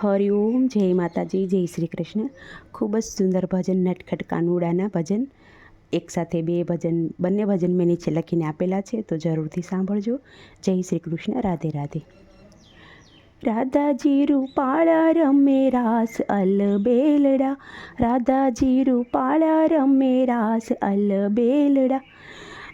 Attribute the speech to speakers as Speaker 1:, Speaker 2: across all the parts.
Speaker 1: હરિઓમ જય માતાજી, જય શ્રી કૃષ્ણ. ખૂબ જ સુંદર ભજન, નટખટ કાનુડાના ભજન. એકસાથે બે ભજન, બંને ભજન મેં નીચે લખીને આપેલા છે, તો જરૂરથી સાંભળજો. જય શ્રી કૃષ્ણ, રાધે રાધે. રાધાજી રૂપાળા રમે રાસ અલ બેલડા રાધાજી રૂપાળા રમે રાસ અલ બેલડા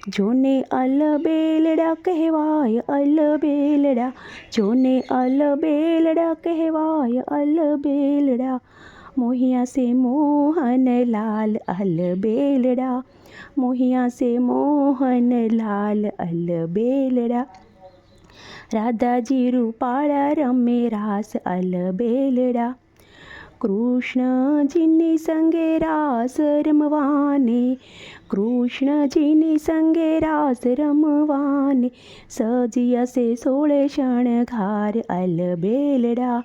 Speaker 1: જોને અલ બેલડા કહેવાય અલ બેલડા જોને અલ બેલડા કહેવાય અલ બેલડા મોહિયા સે મોહન લાલ અલ બેલડા મોહિયા સે મોહન લાલ અલ બેલડા રાધાજી રૂપાળા રમે રાસ અલ બેલડા કૃષ્ણજીની સંગે રાસ રમવાને કૃષ્ણજીની સંગે રાસ રમવાને સજિયા સે સોળે શણગાર અલ બેલડા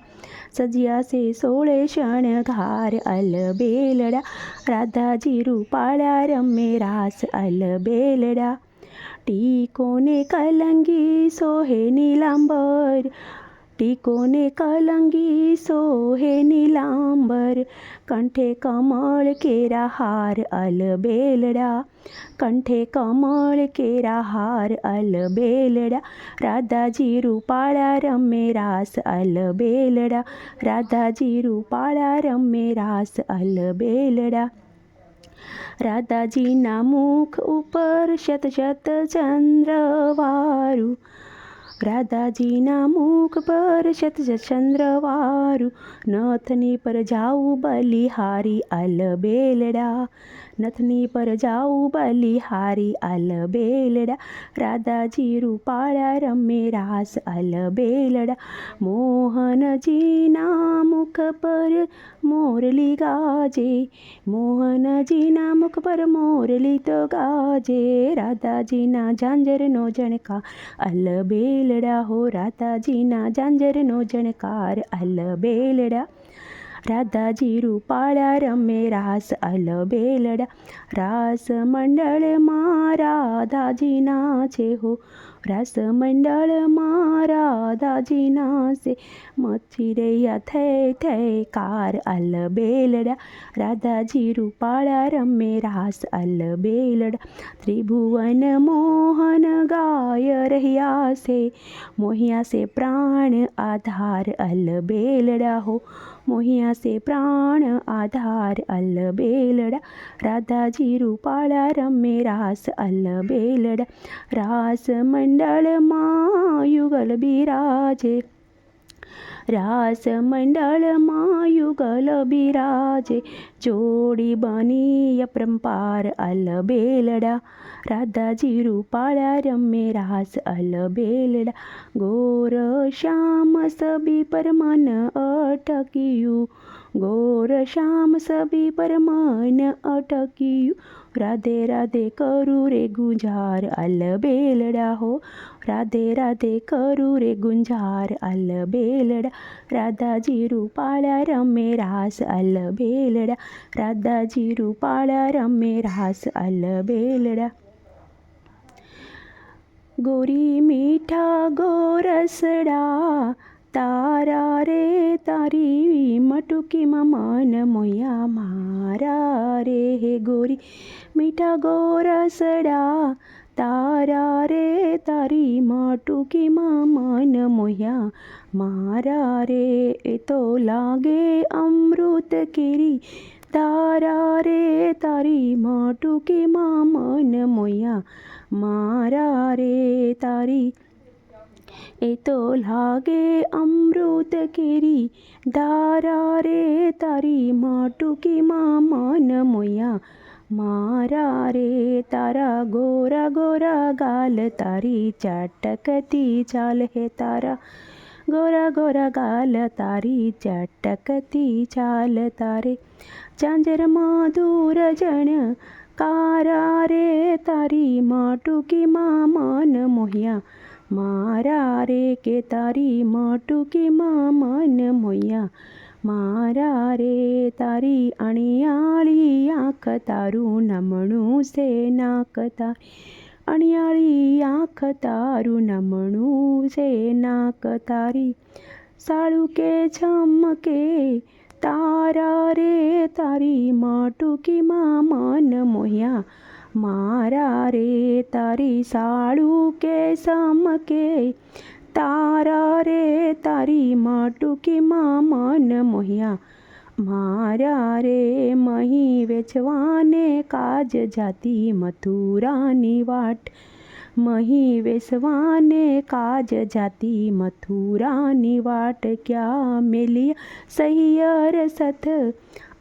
Speaker 1: સજિયા સે સોળે શણગાર અલ બેલડા રાધાજી રૂપાળા રમે રાસ અલ બેલડા ટીકોને કલંગી સોહે નીલાંબર ટીકોને કલંગી સોહે નીલાંબર કંઠે કમળ કેરા હાર અલ બેલડા કંઠે કમળ કેરા હાર અલ બેલડા રાધાજી રૂપાળા રમે રાસ અલ બેલડા રાધાજી રૂપાળા રમે રાસ અલ બેલડા રાધાજીના મુખ ઉપર શત શત ચંદ્રવારું રાધાજીના મુખ પર શત શત ચંદ્રવારું નથની પર જાઉં બલિહારી અલ બેલડા નથની પર જાઉં બલિહારી અલ બેલડા રાધાજી રૂપાળા રમે રાસ અલ બેલડા મોહનજીના મુખ પર મોરલી ગાજે, મોહનજીના મુખ પર મોરલી તો ગાજે, રાધાજીના ઝાંઝરનો જણકાર અલ બેલડા હો રાધાજીના ઝાંઝરનો જણકાર અલ બેલડા રાધાજી રૂપાળા રમે રાસ અલ બેલડા રાસ મંડળમાં રાધાજીના છે હો રાસ મંડળમાં રાધાજીના છે મચ્છી રહ્યા થઈ થઈ કાર અલ બેલડા રાધાજી રૂપાળા રમે રાસ અલ બેલડા ત્રિભુવન મોહન ગાય રહ્યા છે મોહિયા સે પ્રાણ આધાર અલ બેલડા હો મોહિયા સે પ્રાણ આધાર અલ બેલડા રાધાજી રૂપાળા રમે રાસ અલ બેલડા રાસ મંડળમાં યુગલ બિરાજે રાસ મંડળમાં યુગલ બિરાજે જોડી બની અપરંપાર અલ બેલડા રાધાજી રૂપાળા રમે રાસ અલ બેલડા ગોર શ્યામ સબી પર મન અટક્યું ગોર શ્યામ સબી પર મન અટક્યું રાધે રાધે કરું રે ગુંજાર અલ બેલડા હો રાધે રાધે કરું રે ગુંજાર અલ બેલડા રાધાજી રૂપાળા રમે રાસ અલ બેલડા રાધાજી રૂપાળા રમે રાસ અલ બેલડા ગોરી મીઠા ગોરસડા તારા રે તારી મટુકીમાં મન મોયા મારા રે હે ગોરી મીઠા ગોરસડા તારા રે તારી માટુકીમાં મન મોયા મારા રે એ તો લાગે અમૃત કેરી તારા રે તારી માટુકીમાં મન મોયા મારા રે તારી એ તો લાગે અમૃત કેરી દારા રે તારી માટુકીમાં મન મોયા. મારા રે તારા ગોરા ગોરા ગાલ, તારી ચાટકતી ચાલ હે તારા. ગોરા ગોરા ગાલ, તારી ચાટકતી ચાલ તારે. ચાંજરમાં દૂર જણ કારા રે તારી માટુકીમાં મન મોહ્યા મારા રે કે તારી માટુકીમાં મન મોયા? મારા રે તારી અણિયાળી આંખ તારું નમણું સે નાક તારી અણિયાળી આંખ તારું નમણું છે નાક તારી. સાળું કે છમકે તારા રે તારી માટુકીમાં મન મોહ્યા મારા રે તારી સાળું કે સમકે તારા રે તારી માટુકીમાં મન મોહ્યા મારા રે મહી વેચવાને કાજ જાતી મથુરાની વાટ મહી વેસવાને કાજ જાતી મથુરાની વાટ ક્યાં મેલિયા સહિયર સથ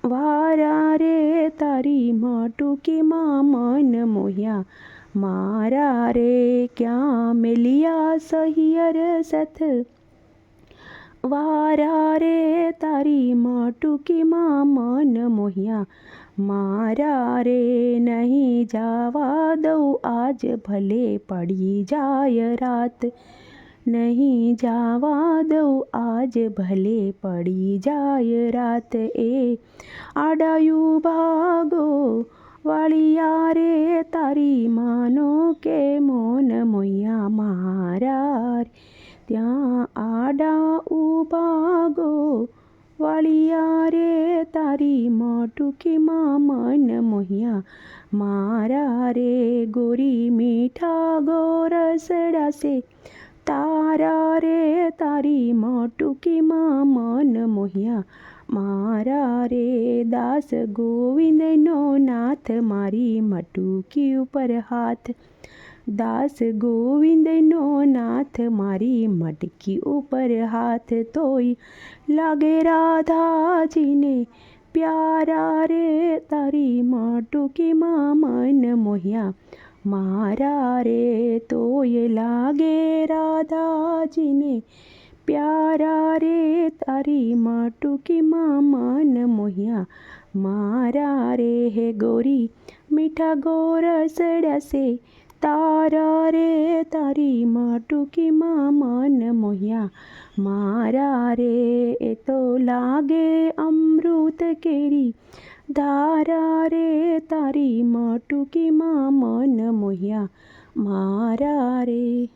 Speaker 1: વારા રે તારી માટુકીમાં મન મોહ્યા મારા રે ક્યાં મેલિયા સહિયર સથ વારા રે તારી માટુકીમાં મન મોહ્યા મારા રે નહીં જાવા દઉં આજ ભલે પડી જાય રાત નહીં જાવા દઉં. આજ ભલે પડી જાય રાત એ. આડાયું ભાગો વાળિયા રે, તારી માનો કે મોન મોયા મારા ત્યાં આડા ઉભાગો વાળિયા રે, તારી મોટુકીમાં મન મોહિયા મારા રે ગોરી મીઠા ગોરસડાશે તારા રે, તારી મોટુકીમાં મન મોહ્યા. મારા રે, દાસ ગોવિંદનો નાથ, મારી મટુકી ઉપર હાથ. દાસ ગોવિંદનો નાથ, મારી મટકી ઉપર હાથ. તોય લાગે રાધાજીને, પ્યારા રે, તારી માટુકીમાં મન મોહ્યા. મારા રે તોય લાગે રાધાજીને પ્યારા રે તારી માટુકીમાં મન મોહ્યા મારા રે હે ગોરી મીઠા ગોરસડાશે તારા રે તારી માટુકીમાં મન મોહ્યા મારા રે એ તો લાગે અમૃત કેરી ધારા રે તારી માટુકીમાં મન મોહ્યા. મારા રે